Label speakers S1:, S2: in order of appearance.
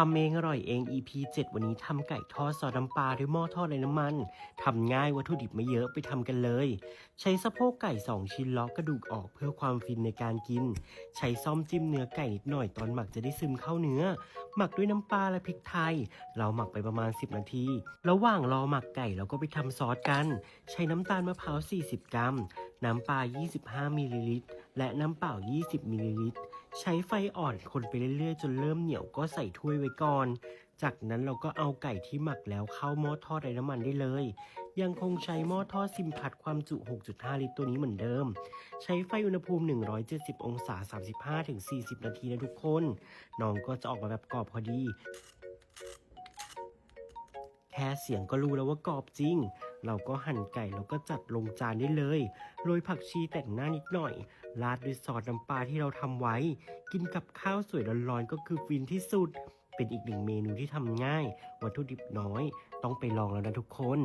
S1: ทำเองอร่อยเอง EP 7 วันนี้ทำไก่ทอดซอสน้ำปลาด้วยหม้อทอดไร้น้ำมันทำง่ายวัตถุดิบไม่เยอะไปทำกันเลย ใช้สะโพกไก่ 2 ชิ้นลาะกระดูกออกเพื่อความฟินในการกิน ใช้ซ่อมจิ้มเนื้อไก่นิดหน่อยตอนหมักจะได้ซึมเข้าเนื้อ หมักด้วยน้ำปลาและพริกไทย เราหมักไปประมาณ 10 นาที ระหว่างรอหมักไก่เราก็ไปทำซอสกัน ใช้น้ำตาลมะพร้าว40 กรัม น้ำปลา 25มิลลิลิตรและน้ำเปล่า 20มิลลิลิตร ใช้ไฟอ่อนคนไปเรื่อยๆ จนเริ่มเหนียวก็ใส่ถ้วยไว้ก่อน จากนั้นเราก็เอาไก่ที่หมักแล้วเข้าหม้อทอดไร้น้ำมันได้เลย ยังคงใช้หม้อทอดซิมพัดความจุ 6.5 ลิตรตัวนี้เหมือนเดิม ใช้ไฟอุณหภูมิ 170 องศา 35-40 นาทีนะทุกคนน้องก็จะออกมาแบบกรอบพอดี แค่เสียงก็รู้แล้วว่ากรอบจริง เราก็หั่นไก่แล้วก็จัดลงจานได้เลย โรยผักชีแต่งหน้านิดหน่อย ราดด้วยซอสน้ำปลาที่เราทำไว้ กินกับข้าวสวยร้อนๆก็คือฟินที่สุด เป็นอีกหนึ่งเมนูที่ทำง่าย วัตถุดิบน้อย ต้องไปลองแล้วนะทุกคน